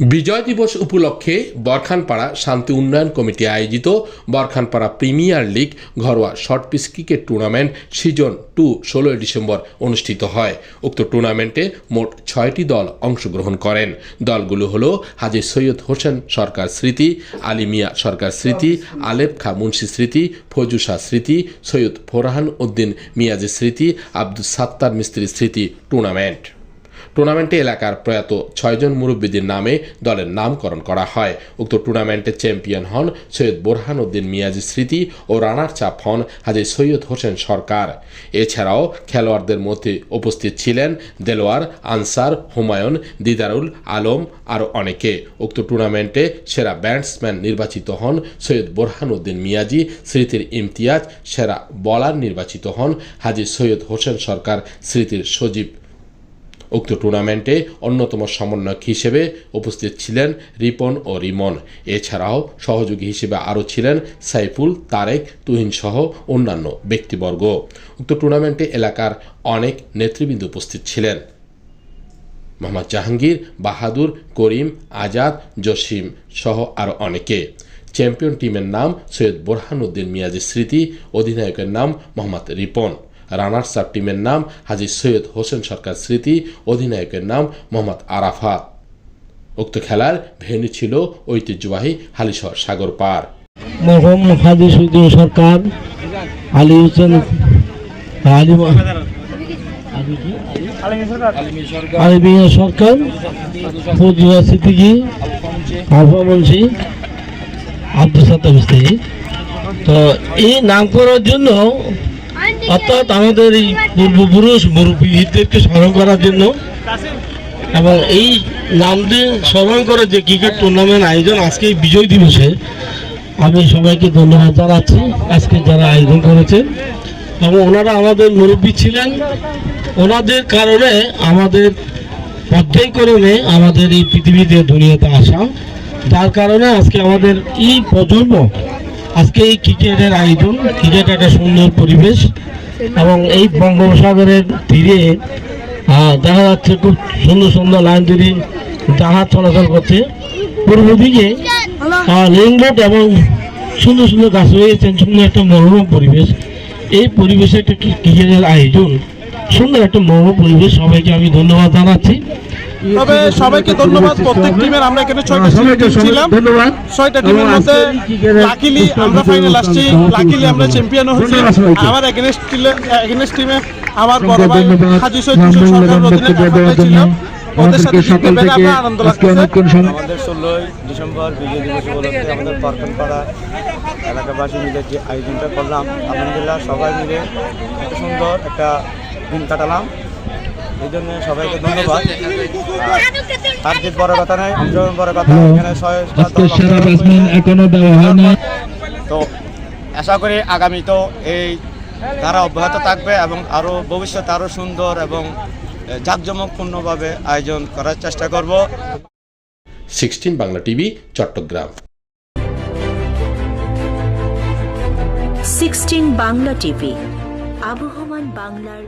বিজয় দিবস উপলক্ষে বরখানপাড়া শান্তি উন্নয়ন কমিটি আয়োজিত বরখানপাড়া প্রিমিয়ার লিগ ঘরোয়া short piece cricket tournament season two, ষোলোই ডিসেম্বর অনুষ্ঠিত হয়। উক্ত টুর্নামেন্টে মোট ছয়টি দল অংশগ্রহণ করেন। দলগুলো হল হাজি সৈয়দ হোসেন সরকার স্মৃতি, আলী মিয়া সরকার স্মৃতি, আলেপ খা মুন্সি স্মৃতি ফজুসা স্মৃতি, সৈয়দ ফোরহান উদ্দিন মিয়াজি স্মৃতি আব্দুল সাত্তার মিস্ত্রি স্মৃতি টুর্নামেন্ট। টুর্নামেন্টে এলাকার প্রয়াত ছয়জন মুরব্বীদের নামে দলের নামকরণ করা হয়। উক্ত টুর্নামেন্টে চ্যাম্পিয়ন হন সৈয়দ বোরহান উদ্দিন মিয়াজি স্মৃতি ও রানার চাপ হন হাজি সৈয়দ হোসেন সরকার। এছাড়াও খেলোয়াড়দের মধ্যে উপস্থিত ছিলেন দেলোয়ার, আনসার, হুমায়ুন, দিদারুল আলম আরও অনেকে। উক্ত টুর্নামেন্টে সেরা ব্যাটসম্যান নির্বাচিত হন সৈয়দ বোরহান উদ্দিন মিয়াজি, স্মৃতির ইমতিয়াজ, সেরা বলার নির্বাচিত হন হাজি সৈয়দ হোসেন সরকার, স্মৃতির সজীব। উক্ত টুর্নামেন্টে অন্যতম সমন্বয়ক হিসেবে উপস্থিত ছিলেন রিপন ও রিমন। এছাড়াও সহযোগী হিসেবে আরও ছিলেন সাইফুল, তারেক, তুহিন সহ অন্যান্য ব্যক্তিবর্গ। উক্ত টুর্নামেন্টে এলাকার অনেক নেতৃবৃন্দ উপস্থিত ছিলেন। মোহাম্মদ জাহাঙ্গীর, বাহাদুর, করিম, আজাদ, জসিম সহ আরও অনেকে। চ্যাম্পিয়ন টিমের নাম সৈয়দ বোরহানুদ্দিন মিয়াজি স্মৃতি, অধিনায়কের নাম মোহাম্মদ রিপন। রানার্স আপ টিমের নাম হাজি সৈয়দ হোসেন সরকার স্মৃতি অধিনায়কের নাম মোহাম্মদ আরাফাত। উক্ত খেলার ভেন্যু ছিল ঐতিহ্যবাহী হালিশহর সাগর পার। মরহুম হাজি সুদ্দিন সরকার আলী হোসেন আলী আলী কি? আলী মিয়া সরকার ফজুয়া সিদ্দিকি আলফা মুন্সি আব্দুল সাত্তার তো এই নাম করার জন্য অর্থাৎ আমাদের এই পূর্বপুরুষ মুরব্বীদেরকে স্মরণ করার জন্য এবং এই নাম দিয়ে স্মরণ করে যে ক্রিকেট টুর্নামেন্ট আয়োজন আজকে এই বিজয় দিবসে, আমি সবাইকে ধন্যবাদ জানাচ্ছি। আজকে যারা আয়োজন করেছেন এবং ওনারা আমাদের মুরব্বী ছিলেন। ওনাদের কারণে আমাদের পর্যায়ক্রমে আমাদের এই পৃথিবীতে দুনিয়াতে আসা। যার কারণে আজকে আমাদের এই প্রজন্ম, আজকে এই ক্রিকেটের আয়োজন, ক্রিকেট একটা সুন্দর পরিবেশ। এবং এই বঙ্গোপসাগরের তীরে দেখা যাচ্ছে খুব সুন্দর সুন্দর লাইন তৈরি জাহাজ চলাচল করছে। পূর্ব দিকে রেইনবোট এবং সুন্দর সুন্দর গাছ রয়েছেন সুন্দর একটা মনোরম পরিবেশ। এই পরিবেশে একটা কি- ক্রিকেটের আয়োজন? সুন্দর একটা মনোরম পরিবেশ সবাইকে আমি ধন্যবাদ জানাচ্ছি। তবে সবাইকে ধন্যবাদ প্রত্যেক টিমের আমরা এখানে ছয়টা টিম ছিলাম। ধন্যবাদ। ছয়টা টিমের মধ্যে লাকিলি আমরা ফাইনাল আসছি। লাকিলি আমরা চ্যাম্পিয়ন হচ্ছি। আমার এগেনস্ট এগেনস্ট টিমে আমার বড় ভাই হাজি সৈয়দ হোসেন সরকার অধীনে ছিল ওদের সাথে জিততে পেরে আমার আনন্দ লাগতেছে। আমাদের ষোলোই ডিসেম্বর বিজয় দিবস উপলক্ষে আমাদের পার্কনপাড়া এলাকাবাসী মিলে যে আয়োজনটা করলাম আলহামদুলিল্লাহ সবাই মিলে এত সুন্দর একটা দিন কাটালাম। এই জন্য সবাইকে ধন্যবাদ। আর তার যে বড় কথা নয় অংশগ্রহণ বড় কথা। এখানে ছয় আজকে সেরা ব্যাটসম্যান এখনও দেওয়া না তো আশা করি আগামী তো এই ধারা অব্যাহত থাকবে এবং আরও ভবিষ্যতে আরও সুন্দর এবং জাঁকজমকপূর্ণভাবে আয়োজন করার চেষ্টা করব। Sixteen Bangla TV Chittagong. Sixteen Bangla TV. আবহমান বাংলার